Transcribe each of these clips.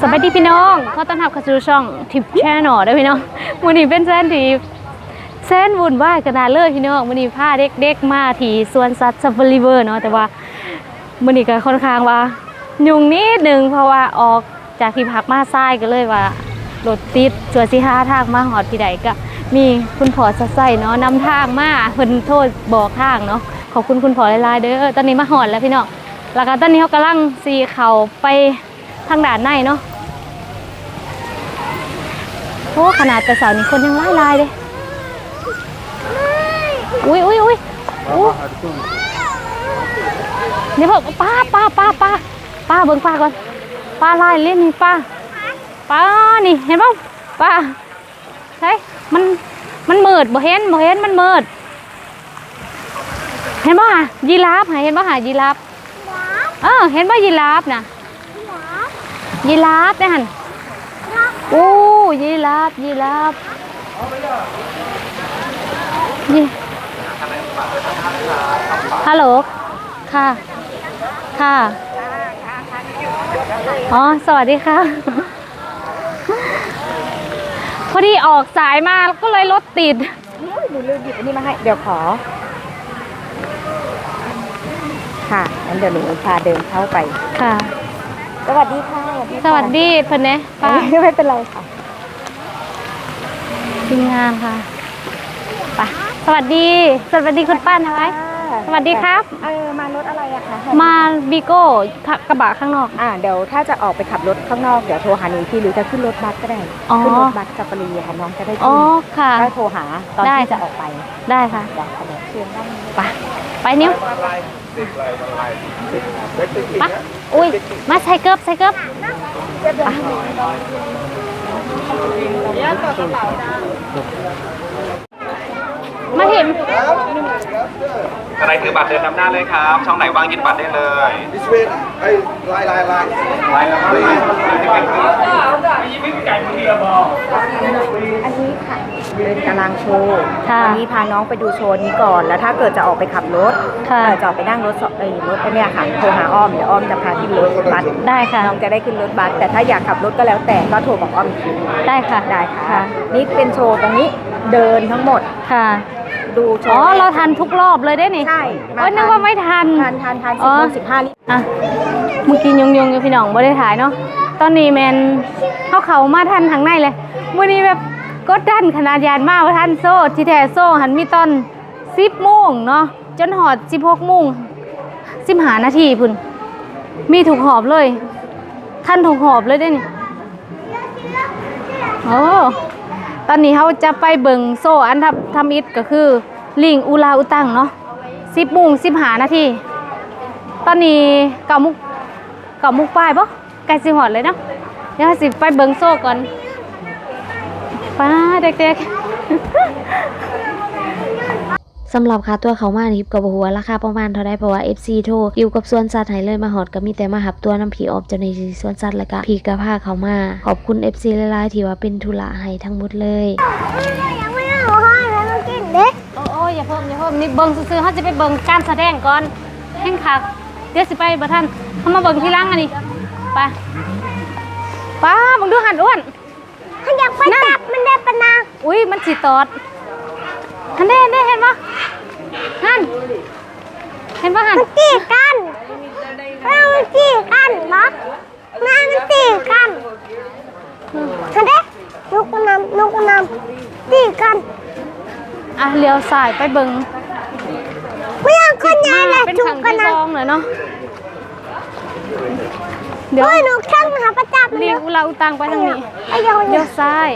สวัสดีพี่น้องขอต้อนรับเข้าสู่ช่องทิปแชนแนลด้วยพี่น้องวันนี้เป็นแซนที่แซนวุ่นวายกันนาเลยพี่น้องวันนี้พาเด็กๆมาที่สวนสัตว์ซัฟฟารีเวอร์เนาะแต่ว่าวันนี้ก็ค่อนข้างว่ายุ่งนิดหนึงเพราะว่าออกจากที่พักมาซ้ายก็เลยว่ารถติดจวนสิหาทางมาหอดที่ใดก็มีคุณพ่อสัใส่เนาะนำทางมาเพิ่นโทษบอกทางเนาะขอบคุณคุณพ่อหลายๆเด้อตอนนี้มาหอดแล้วพี่น้อง แล้วก็ตอนนี้เขากำลังซีเขาไปทางด่านในเนาะโอ้ขนาดแต่สานี่คนยังไล่ลายเลยอุ้ยอุ้ยอุ้ยเดี๋ยวบอกป้าป้าป้าป้าป้าเบิ่งป้าก่อนป้าไล่เล่นนี่ป้าป้านี่เห็นป่ะป้าใช่มันมันมืดบ่เห็นบ่เห็นมันมืดเห็นป่ะยีราฟหาเห็นป่ะหายีราฟ เออเห็นป่ะยีราฟนะยีราฟได้หันโอ้ยีราฟยีราฟยีฮัลโหลค่ะ ค่ะอ๋อ สวัสดีค่ะ พอดีออกสายมาก็เลยรถติดหนูลืมหยิบอันนี้มาให้ เดี๋ยวขอ ค่ะงั้นเดี๋ยวหนูพาเดินเข้าไป ค่ะ สวัสดีค่ะ สวัสดีเพิ่นเน่ป้าป้าไม่เป็นไรค่ะทีมงานค่ะไปสวัสดี สวัสดีคุณป้านะไว้สวัสดีครับ เออ มารถอะไรอะคะ มาบีโก้กระบะข้างนอก อ่า เดี๋ยวถ้าจะออกไปขับรถข้างนอก เดี๋ยวโทรหาหนูอีกทีหรือจะขึ้นรถบัสก็ได้อ๋อขึ้นรถบัสกับปรีค่ะน้องจะได้อ๋อขึ้นค่ะก็โทรหาตอนได้ที่จะค่ะออกไป ได้ค่ะเดี๋ยวเดี๋ยวเชิญด้านนี้ไป ไปนิ้ว ไปอุ้ย มาใส่เกิบใส่เกิบมาเห็น อะไรคือบัตรเดินนำหน้าเลยครับ ช่องไหนว่างยึดบัตรได้เลย This way ไอ้ลายลายลายไลน์แล้วครับอันนี้ค่ะ เป็นตารางโชว์ค่ะวันนี้พาน้องไปดูโชว์นี้ก่อน แล้วถ้าเกิดจะออกไปขับรถค่ะเอ่อจะออกไปนั่งรถสเอ้ยรถไอ้เนี่ยค่ะโทรหาอ้อมเดี๋ยวอ้อมจะพาที่รถบัสได้ค่ะ น้องจะได้ขึ้นรถบัสแต่ถ้าอยากขับรถก็แล้วแต่ก็โทรบอกอ้อมอีกทีได้ค่ะ ได้ค่ะค่ะนี่เป็นโชว์ตรงนี้เดินทั้งหมดค่ะ ดูโชว์อ๋อเราทันทุกรอบเลยได้นี่ใช่โอ้ยนึกว่าไม่ทัน ทันทันทันอ๋สิบอ โมงสิบห้าลิอะเมื่อกี้ยงยงๆอยู่พี่น้องไม่ได้ถ่ายเนาะ ตอนนี้แมนเข้าเขามาทันทางในเลยวันนี้แบบ กดดันขนาดยานมากว่าทันโซ่ที่แท้โซ่หันมีตอนสิบโมงเนาะจนหอดสิบหกโมงสิบหานาทีพุ่นมีถูกหอบเลยท่านถูกหอบเลยได้นี่โอ้ตอนนี้เขาจะไปเบิงโซ่อันทับทำอิฐก็คือ ลิงอูลาอุตังเนาะสิบโมงสิบหานาทีตอนนี้เก่ามุกเก่ามุกป้ายปะไกลสิหอดเลยเนาะเดี๋ยวสิไปเบิงโซ่ก่อน ป้าเด็กๆสำหรับค่าตัวเขามานี่ก็บ่ฮู้ว่าราคาประมาณเท่าใดเพราะว่า FC โทรอยู่กับสวนสัตว์ให้เลยมาหอดก็มีแต่มาหับตัวน้ำผีออกเจ้าในสวนสัตว์แล้วก็ผีกระพาเขามา ขอบคุณ FC หลายๆที่ว่าเป็นธุระให้ทั้งหมดเลยยังไม่เอาให้แล้วต้องกินเด็กโอ้โอ้อย่าเพิ่มอย่าเพิ่มนี่เบิ่งซื่อเขาจะไปเบิ่งการแสดงก่อนแห่งคักเดี๋ยวสิไปบ่ทันเขามาเบิ่งทีหลังอันนี้ไปป้ามึงดูหันอ้วน ถ้าอยากไปจับมันได้ปะนางอุ้ยมันสิตอดหันได้ได้เห็นปะหันเห็นปะหันมันจีกันเรามันจีกันเหรอแม่มันจีกันทันเด็กลูกนำลูกนำจีกันอะเลี้ยวซ้ายไปเบิ่งไม่เอาคนใหญ่เลยเป็นถูคกรั้งกันที่นะสองเลยเนาะ เดี๋ยวโอ้ยหนูช่างหาประจับมันเลี้ยวเราตังไปทางนี้ไอ้ยังเลี้ยวซ้าย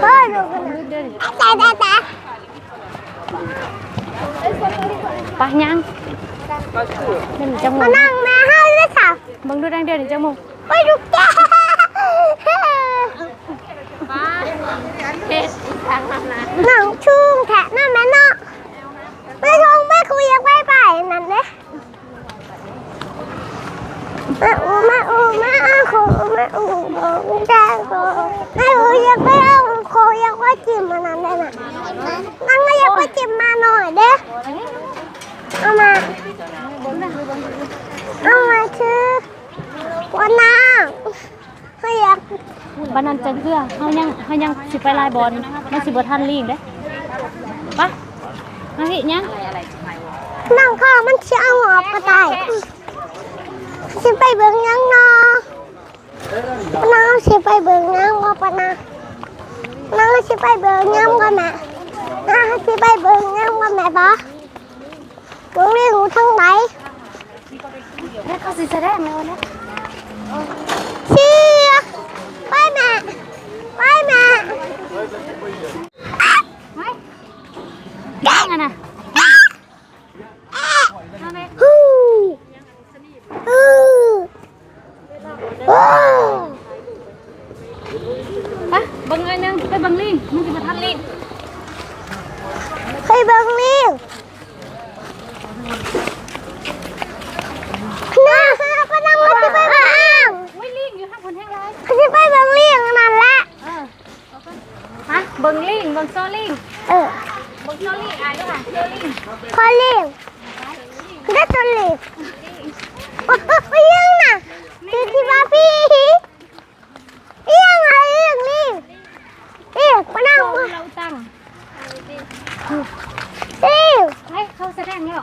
เฮ้ยหนูกันนะแต่แต่แต่ไปยังเดี๋ยวหนูจะมมาองนั่งแม่ให้ด้วยค่ะเบิ่งดูดังเดียวหนูจะมองไปดูแกหนังชุ่งแทะนั่นแม่เนาะไม่ชงไม่คุยยังไม่ไปนั่นเด้แม่อูแม่อูแม่อาคูแม่อูบอกแจ้งกูแม่อูยังไม่เอาโคยังว่าจิ้มมานั่นได้น่ะนั่งก็ยังว่าจิ้มมาหน่อยเด้อเอามาเอามาชื่อวันนาเขาอยากบ้านนั้นจังเพื่อเฮายังเฮายังสิไปลายบอลมันสิบทันลิงเด้ปะมาพี่ยังนั่งข้ามันจะเอาออกก็ได้ สิไปเบิ่งยังเนาะน้องสิไปเบิ่งยังก็ปะนะน้องสิไปเบิ่งยังก็แม่น้องสิไปเบิ่งยังก็แม่ปะมึงเรียกหนูทั้งไหนแล้วเขาสิแสดงแล้วนะ เชียไปแม่ไปแม่ ยังอะนะ ฮู้ฮู้ฮู้ ปะเบิ่งหน่อยหนึงไปเบิ่งลิงมันสิบ่ทันลิง ไปเบิ่งลิงน้าพนังมันจะไปเบิ่งลิง โอ้ยลิงอยู่ทางคนแห้งไร มันจะไปเบิ่งลิงนั่นแหละ เออฮะเบิ่งลิงเบิ่งโซลิง เออ เบิ่งโซลิงอ่านด้วยค่ะโซลิง พอลิงได้ตัวลิงไปยังน่ะคือที่ว่าพี่ยังไงลิงลิงลิงพนัง โซ มัน เราตั้ง ลิง ให้เขาแสดงแล้ว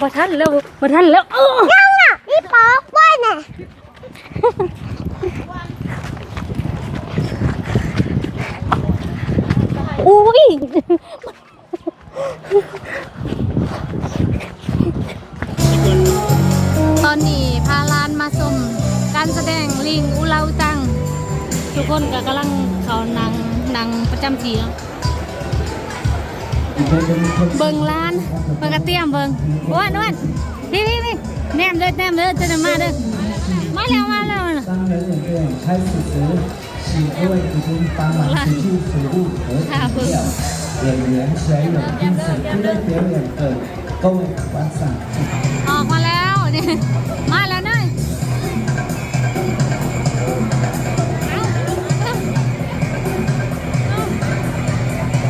บ่ทันแล้วบ่ทันแล้วเออ ยังน่ะอีปอกไว้น่ะ อุ้ย ตอนนี้พาลานมาชมการแสดงลิงอุเลาตัง ทุกคนก็กำลังเขานางนางประจำทีเนาะเบิ่งร้านเบิ่งกระเตียมเบิ่งอ้วนอ้วนพี่พี่พี่แนมเด้อแนมเด้อจะนำมาเด้อมาแล้วมาแล้ว 人队开始时，请各位义工帮忙持续服务和饮料。演员还有因此今天表演的各位观赏。 ออกมาแล้วนี่มาแล้วเนยเอาเอาเอา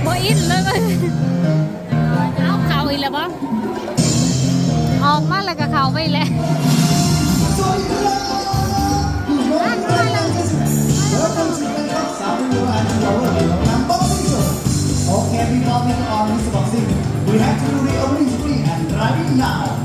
บ่อินเลยเว้ยเอาเข่าอีกแล้วบ่ออกมาแล้วก็เข่าไปอีกแล้ว loving. We have to do the only free and driving now.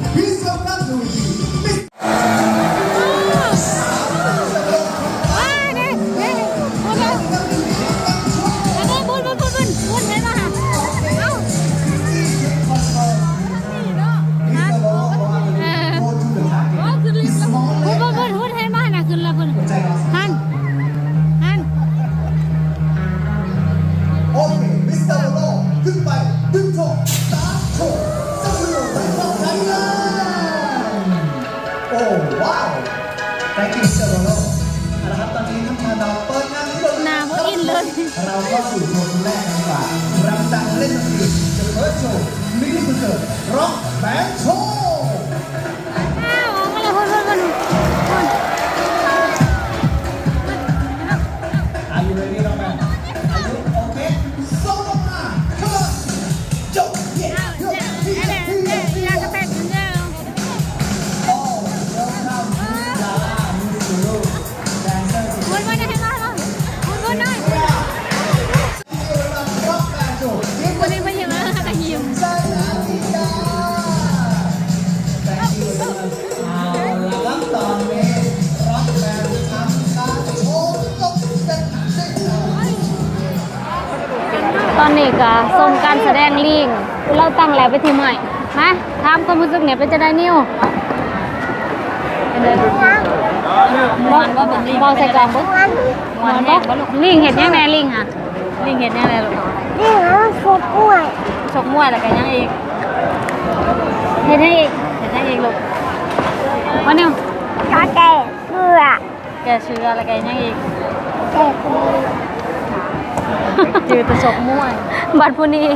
อนนี้ก็ส่งการแสดงลิงเราตั้งแล้วไปที่ใหม่มาถามความรู้สึกเนี่ยเป็นจะได้นิ้วมอนว่าเป็นลิงมอนใส่กล่องบุ๊กมันมอนบอกลิงเห็นยังไงลิงอะลิงเห็นยังไงลูกนี่มันฟุกกล้วยชกมวยแล้วกันยังอีกเห็นยังอีกเห็นยังอีกลูกวันนี้กาแก่เกลือแกเชื้ออะไรกันยังอีกแก่เกลือ จือแต่ชกมวยบัดผู้นี้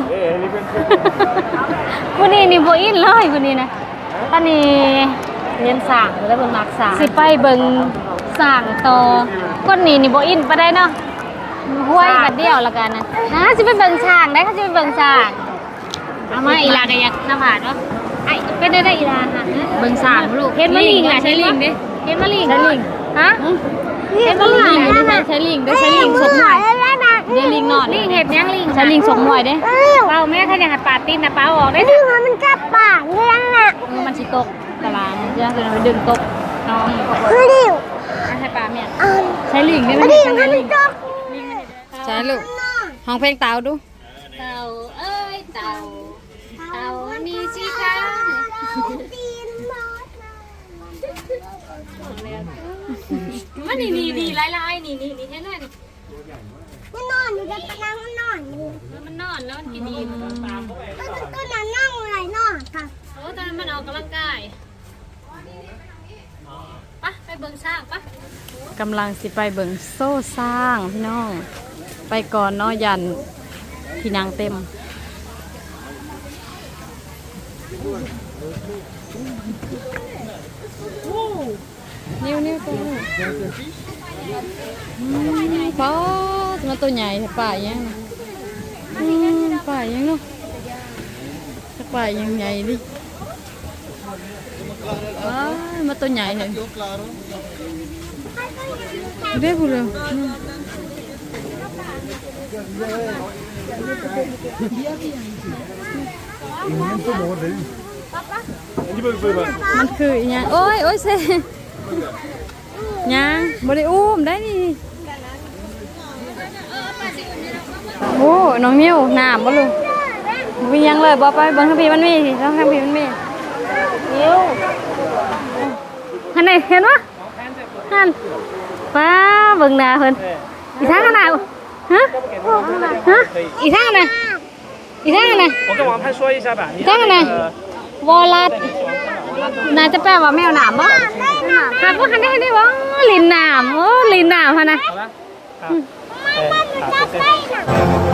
ผู้นี้นี่โบอินเลยผู้นี้นะตอนนี้เรียนสางแล้วเป็นมักสางสิไปเบิ่งสางต่อคนนี้นี่โบอินไปได้เนาะห้วยบัดเดียวละกันนะฮะสิไปเบิ่งช้างได้เขาสิไปเบิ่งช้างเอามาอีลากันยักหน้าผาเนาะไอ้เป็นได้ได้อีลาค่ะเบิ่งสางลูกเห็นมะลิงอะใช้ลิงดิเห็นมะลิงใช้ลิงฮะเห็นมะลิงอะใช้ลิงได้ใช้ลิงสมหน่ อยเดี๋ยวลิงนอนลิงเห็ดยังลิงใช้ลิงสมหน่อยเด้เป้าแม่ถ้าอยากให้ปาดตีนนะเป้าออกได้นี่มันจับปากเรื่องอะเออมันสิตกตารางเรื่องจะไปดึงตกน้องคือดิวให้ปลาเมียอ่าใช้ลิงได้ไหมดิวมันจับใช้ลูกห้องเพลงเต่าดูเต่าเอ้ยเต่าเต่ามีสีขาวตีนมอสมันนี่นี่นี่ลายลายนี่นี่นี่เห็นไหมนี่ มันนอนอยู่ในตะนังมันนอนอยู่มันนอนแล้วมันกินดีมันก็ก็นอนนั่งอะไรนอนค่ะโอ้ตอนนั้นมันออกกำลังกายปะไปเบิ่งสร้างปะกำลังสิไปเบิ่งโซ่สร้างพี่น้อง ไปก่อนเนาะยันที่นางเต็มนิ้วนิ้วตัวนี้ ป้าจะมาตัวใหญ่แต่ป่ายังอืมป่ายังเนาะถ้าป่ายังใหญ่ดิว้ายมาตัวใหญ่เลยเรียกกูเลยมันคืออีหยังโอ้ยโอ้ยเซ่ ยังบริอุ้มได้นี่โอ้น้องนิ้วน้ำบ่ลูกวิ่งยังเลยบ่ไปเบิ่งทางพี่มันมีสิทางพี่มันมีนิ้วหันไหนเห็นวะหันป้าเบิ่งหน้าเพิ่นอีทางกันน่ะฮะฮะอีทางกันน่ะอีทางกันน่ะ 我跟王盼说一下吧。你 ทางกันน่ะวอลัดน่าจะแปลว่าแมวหนามบ่หากว่าหันได้หันได้บ่ ลินหนามโอ้ลินหนามฮะนะ ครับแต่ขาดน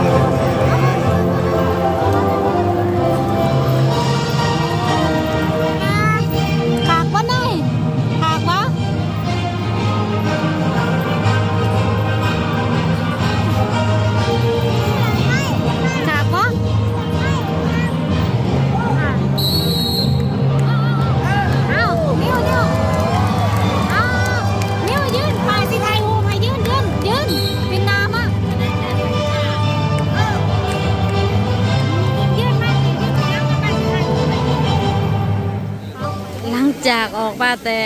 แต่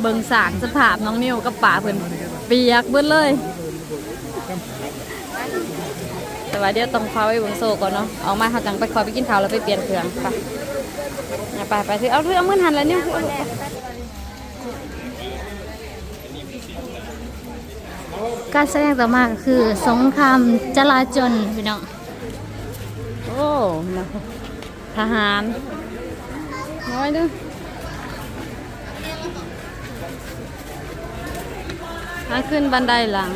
เบิงสากสภาพน้องนิวกับป่าเพิ่นเปียกเบิดเลยแต่ว่าเดี๋ยวต้องพาไปเบิงโซก่อนเนาะออกมาเขาจังไปคอยไปกินข้าวแล้วไปเปลี่ยนเครื่องไปอย่าไปไปถือเอาถือเอามือหันแล้วเนี่ยถือเอาลูกการแสดงต่อมาก็คือสงครามจลาจลพี่น้องโอ้นะทหารน้อยดู มาขึ้นบันไดหลัง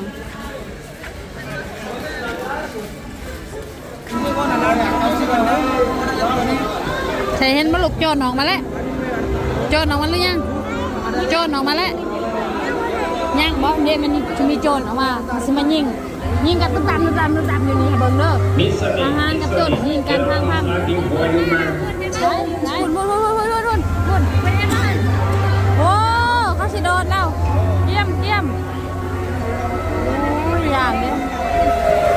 ใช่เห็นมาลูกโจรออกมาแล้ว โจรออกมาหรือยัง โจรออกมาแล้วยังบอกเดี๋ยวมันจะมีโจรออกมามันสิมายิง ยิงกันตุ๊บตับตุ๊บตับตุ๊บตับอยู่นี่เบิ่งเด้อทหารกับโจรยิงกันทางทางไหนไหนวุ่นวุ่นวุ่นวุ่นวุ่นวุ่นเป็นยังไงโอ้เขาสิโดนแล้วเยี่ยมเยี่ยม โ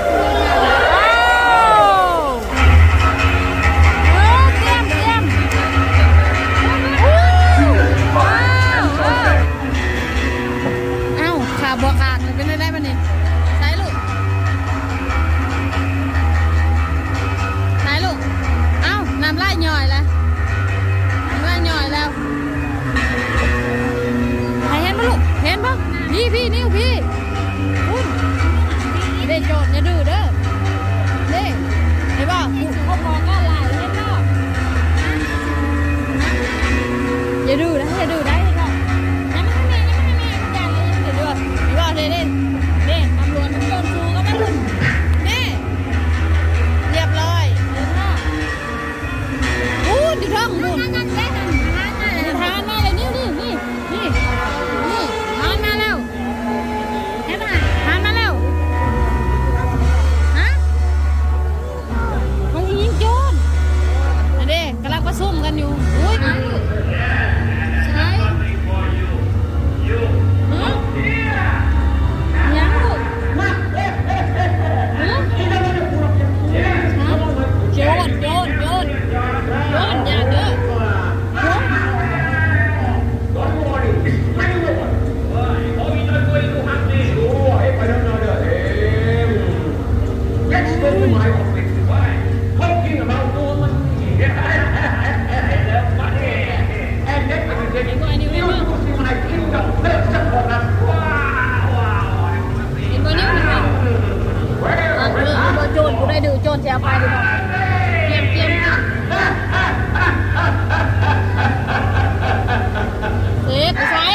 ได้ดูโจรจะเอาไปดูเตรียมเตรียมเฮ้ยไปใช้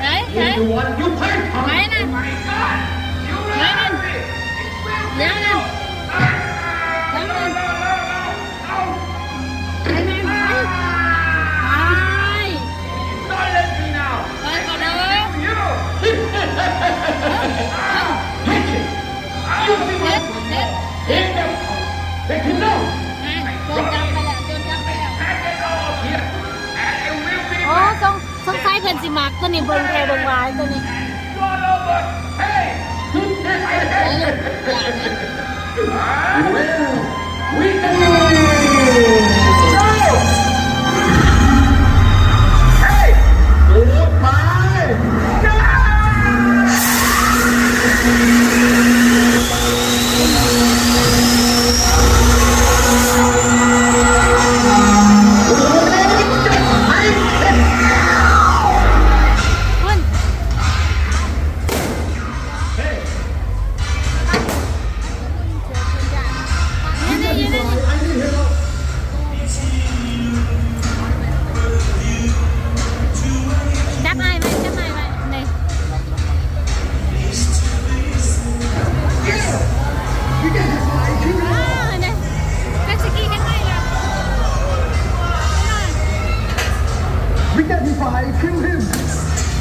ไหนไหนไหนนั่นไหนนั่นเดี๋ยวนั่นไหนนั่นไหนนั่นไปไปก่อนเลยเด็ดเด็ด พิ่นสิมักตัวนี้เบิ่งแค่เบิ่งวายตัวนี้ไปลูกอย่านะจั identify, kill him.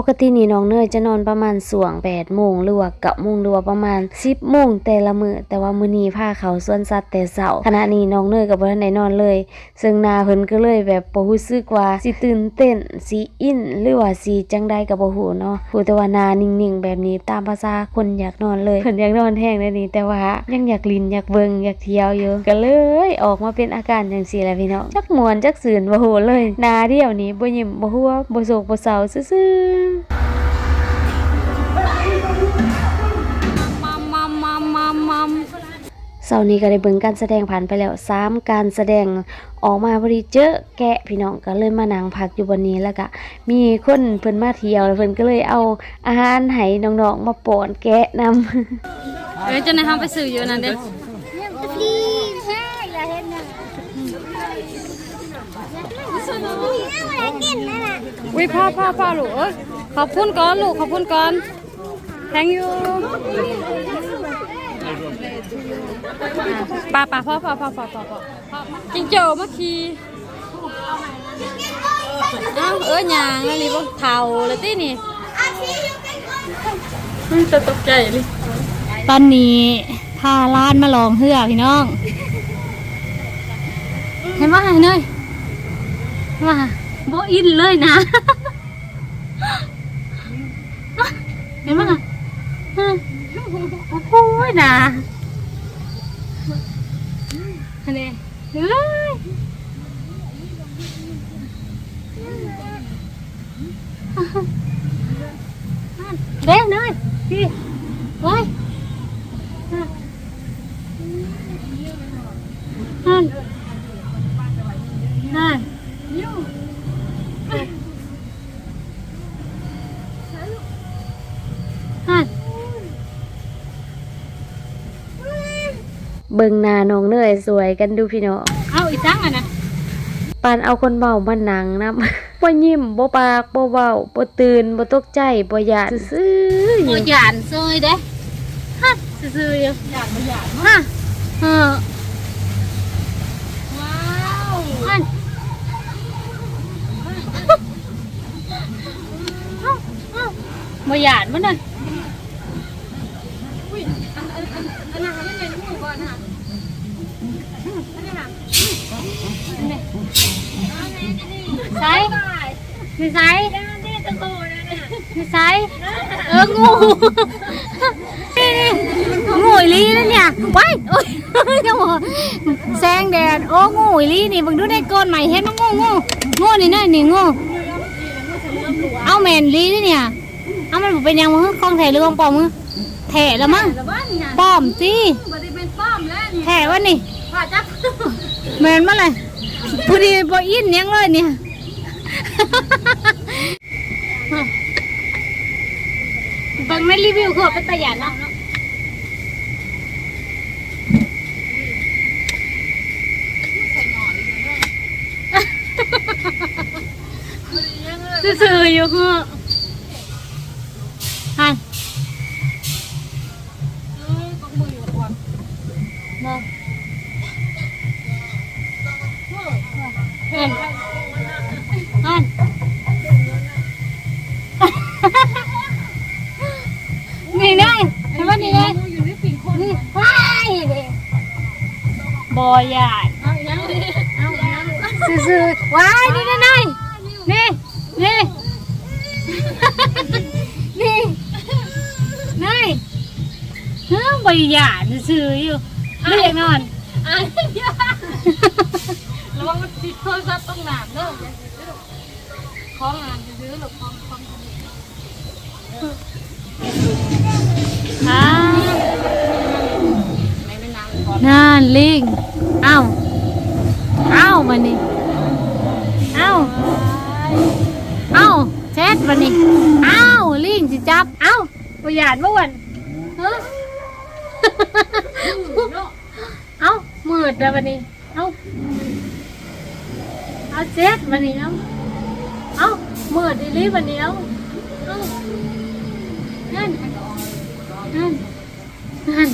ปกตินี่น้องเนยจะนอนประมาณสวง8โมงหรือว่า9โมงหรือว่าประมาณ10โมงแต่ละมือแต่ว่ามือนี้พาเขาส่วนสัตว์แต่เช้าขณะนี้น้องเนยก็บ่ทันได้นอนเลย ซึ่งนาเพิ่นก็เลยแบบบ่รู้สึกว่าสิตื่นเต้นสิอินหรือว่าสิจังใดก็บ่ฮู้เนาะฮู้แต่ว่านานิ่งๆ แบบนี้ตามภาษาคนอยากนอนเลยเพิ่นอยากนอนแห้งเลยนี่แต่ว่ายังอยากลินอยากเบิงอยากเที่ยวอยู่ก็เลยออกมาเป็นอาการจังซี่แหละพี่น้องจักมวนจักซื่นบ่ฮู้เลยนาเดียวนี้บ่ยิ้มบ่หัวบ่โศกบ่เศร้าซื่อมัมมัมมัมมัมมัมเสาร์นี้ก็ได้เบิ่งการแสดงผ่านไปแล้วสามการแสดงออกมาพอดีเจอแกะพี่น้องก็เลยมานั่งพักอยู่บนนี้แล้วก็มีคนเพิ่นมาเที่ยวแล้วเพิ่นก็เลยเอาอาหารให้น้องๆมาป้อนแกะนำเอ้ยจะในห้องไปสื่ออยู่นั่นเด้ดีแค่อย่าเห็นนะอะไรกินนั่นน่ะอุ้ยพ่อพ่อพ่อลูกเอ้ย ขอบคุณก่อนลูกขอบคุณก่อน thank you ป้าป้าพ่อพ่อพ่อพ่อพ่อพ่อจิงโจ้เมื่อกี้เอ้าเอ้ยหยางอันนี้บ่เท่าเลยตินี่จะตกใจเลยตอนนี้พาล้านมาลองเฮือพี่น้อง เห็นว่าเนยว่าโบอินเลยนะ เห็นว่าโอ้โหนะอันนี้เฮ้ยเด้เนยพี่ไว้นั่นนั่นนั่น เบิ่งหน้าน้องเนยสวยกันดูพี่น้องเอาอีกตั้งอะนะปานเอาคนเมามานั่งนำบ่ยิ้มบ่ปากบ่เว้าบ่ตื่นบ่ตกใจบ่หยาดซื่อๆอโมยู่หยานซอยเด้ฮะซื่อๆอยู่หยานบ่หยานฮะเออว้าวอันบ่หยานมันนั่นใส่ไม่ใส่ไม่ใส่เอองูงูอีหลีนั่นเนี่ยว้ายโอ้ยยังบอกแสงแดด โอ้งูอีหลีนี่บังดูในก้นใหม่เห็นมั้งูงูงูนี่นั่นนี่งูเอาแมนอีหลีนี่เนี่ยเอามันบ่เป็นหยังมึงคล้องแถหรือของปลอมมึงแถแล้วมั้งปลอมสิแถวะนี่แมนมาเลยพอดีบออินยังเลยเนี่ยเบิ่งในรีวิวคือเป็นตะหยานเนาะ ซื่อๆอ บอยาดซื่ออยู่ไม่อยากนอันนี้ระวังมันติดโทรศัพท์ต้องหนามเด้อของงานซื้อหรือของของอ่านั่นลิงเอ้าเอ้ามานี่เอ้าเอ้าเช็ดมานี่เอ้าลิงจิจับ เอ้าประหยัดเมื่อวันฮะ เอ้ามืดแล้ววันนี้ เอ้าเอาเจ็ดวันนี้เอ้าเอ้ามืดอีลีวันนี้เอ้าเอ้านั่นนั่นนั่น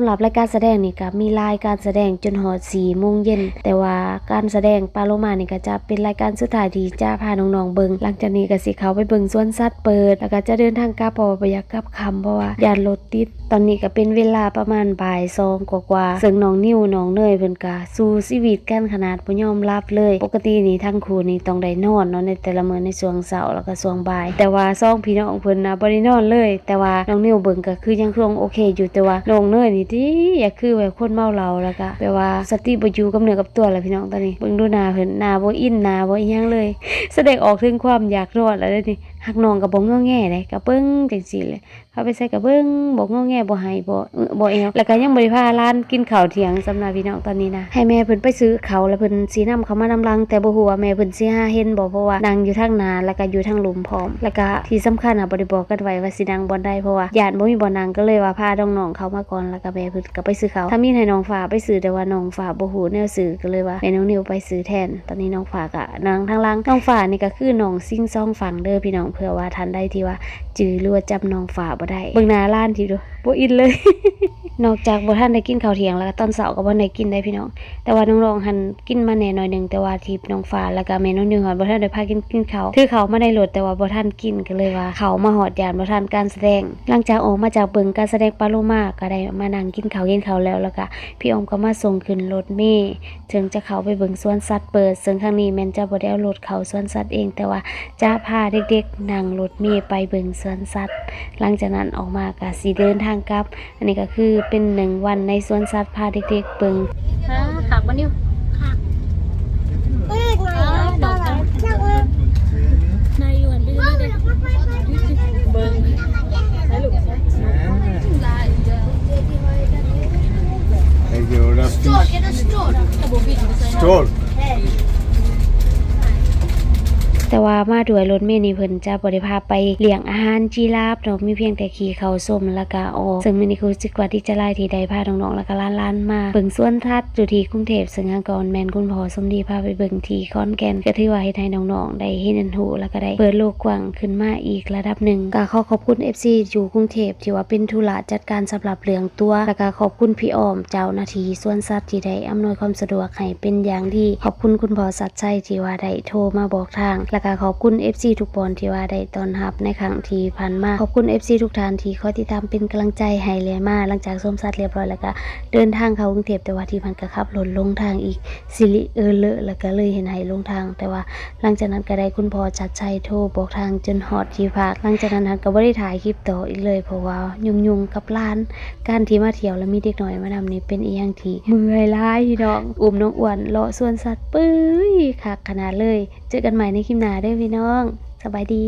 สำหรับรายการแสดงนี่ก็มีรายการแสดงจนหอดสี่โมงเย็นแต่ว่าการแสดงปลาโลมานี่ก็จะเป็นรายการสุดท้ายที่จะพาน้องๆเบิงหลังจากนี้ก็สิเขาไปเบิงสวนสัตว์เปิด แล้วก็จะเดินทางกลับพราะว่าบ่อยากกลับคำเพราะว่ายานรถติด ตอนนี้ก็เป็นเวลาประมาณบ่ายสองกว่าๆซึ่งน้องนิ้วน้องเนยเพิ่นก็สู้ชีวิตกันขนาดบ่ยอมรับเลย ปกตินี่ทั้งคู่นี่ต้องได้นอนเนาะในแต่ละมื้อในช่วงเช้าแล้วก็ช่วงบ่าย แต่ว่าสองพี่น้องเพิ่นน่ะบ่ได้นอนเลย แต่ว่าน้องนิ้วเบิ่งก็คือยังคงโอเค อยู่แต่ว่าน้องเนยนี่ติอยากคือแบบคนเมาเหล้าแล้วก็แปลว่าสติบ่อยู่กับเนื้อกับตัวแล้วพี่น้องตอนนี้เบิ่งดูหน้าเพิ่นหน้าบ่อินหน้าบ่อีหยังเลย แสดงออกถึงความอยากรอดแล้วเด้นี่หักน้องก็บ่งอแงเลยก็เบิ่งจังซี่แหละพาไปใส่กระเบิ้งบอกงอแงบ่ให้บ่เออบ่เอวแล้วก็ยังบ่ได้พาร้านกินข้าวเที่ยงสำหรับพี่น้องตอนนี้นะให้แม่เพิ่นไปซื้อเขาแล้วเพิ่นสินำเขามานำลัง แต่บ่ฮู้ว่าแม่เพิ่นสิหาเห็นบ่เพราะว่านั่งอยู่ทางนาแล้วก็อยู่ทางหลุมพร้อม แล้วก็ที่สำคัญอะบ่ได้บอกกันไว้ว่าสินังบ่อนใดเพราะว่าญาติบ่มีบ่อนนั่งก็เลยว่าพาน้องๆเขามาก่อนแล้วก็แม่เพิ่นก็ไปซื้อเขาถ้ามีให้น้องฟ้าไปซื้อแต่ว่าน้องฟ้าบ่ฮู้แนวซื้อก็เลยว่าแม่น้องนิวไปซื้อแทน ตอนนี้น้องฟ้าก็นั่งทางล่างน้องฟ้านี่ก็คือน้องซิ่งซ่องฟังเด้อพี่น้องเพื่อว่าทันได้ที่ว่า จือหรือว่าจำนองฝาบ่ได้เบิ่งหน้าล้านทีดูบ่อินเลย นอกจากบ่ทันได้กินข้าวเที่ยงแล้วก็ตอนเช้าก็บ่ได้กินได้พี่น้อง แต่ว่าน้องๆหันกินมาแหน่หน่อยหนึงแต่ว่าทีน้องฟ้าแล้วก็แม่น้องนิวหันบ่ทันได้พากินกินข้าวถือข้าวมาได้โหลดแต่ว่าบ่ทันกินก็เลยว่าเขามาหอดยานบ่ทันการแสดง หลังจากออกมาจากเบิ่งการแสดงปาโลมาก็ได้มานั่งกินข้าวกินข้าวแล้วแล้วก็พี่อมก็มาส่งขึ้นรถเมล์ถึงจะเขาไปเบิ่งสวนสัตว์เปิด ซึ่งครั้งนี้แม่นจะบ่ได้เอารถเขาสวนสัตว์เอง แต่ว่าจะพาเด็กๆนั่งรถเมล์ไปเบิ่งสวนสัตว์ หลังจากนั้นออกมาก็สิเดินทางกลับ อันนี้ก็คือเป็นหนึ่งวันในสวนสัตว์พาเด็กๆเบิ่งฮะขับมานิ้วเอ้ยไหนตาแบบจังเลยนายยวนไปเลยเด้อเบิ้งใช้ลูกใช้ Thank you. That's Store, get a store. store. แต่ว่ามาด้วยรถเมล์นี่เพิ่นจะบ่ได้พาไปเลี้ยงอาหารจีราฟเนาะมีเพียงแต่ขี่เขาส้มแล้วก็ออกซึ่งมื้อนี้คือรู้สึกว่าที่จะไล่ที่ได้พาน้องๆแล้วก็ล้านมาเบิ่งส่วนทัดอยู่ที่กรุงเทพซึ่งงาก่อนแมนคุณพ่อสมดีพาไปเบิ่งที่ขอนแกนก็ถือว่าเฮ็ดให้น้องๆได้เห็นหูแล้วก็ได้เปิดโลกกว้างขึ้นมาอีกระดับหนึ่งก็ขอขอบคุณ FC อยู่กรุงเทพที่ว่าเป็นธุระจัดการสำหรับเรื่องตัวแล้วก็ขอบคุณพี่อ้อมเจ้าหน้าที่สวนสัตว์ที่ได้อำนวยความสะดวกให้เป็นอย่างดีขอบคุณคุณพ่อสัตย์ชัยที่ว่าได้โทรมาบอกทางแล้วก็ขอบคุณ FC ทุกบอนที่ว่าได้ตอนรับในครั้งที่ผ่านมาขอบคุณ FC ทุกท่านที่คอยติดตามเป็นกำลังใจให้เลยมาหลังจากส้มสัตว์เรียบร้อยแล้วก็เดินทางเข้ากรุงเทพแต่ว่าที่มันก็ขับรถลงทางอีกสิริเออเลอะแล้วก็เลยเห็นให้ลงทาง แต่ว่าหลังจากนั้นก็ได้คุณพ่อชัดชัยโทรบอกทางจนฮอดที่พักหลังจากนั้นก็บ่ได้ถ่ายคลิปต่ออีกเลยเพราะว่ายุ่งๆกับร้าน การที่มาเที่ยวแล้วมีเด็กหน้อยมานำนี่เป็นอีหยังที่เมื่อยหลายพี่น้องอุ้มน้องอ้วนเลาะส่วนสัตว์ปื้ยคักขนาดเลยเจอกันใหม่ในคลิปหน้าด้วยพี่น้อง สบายดี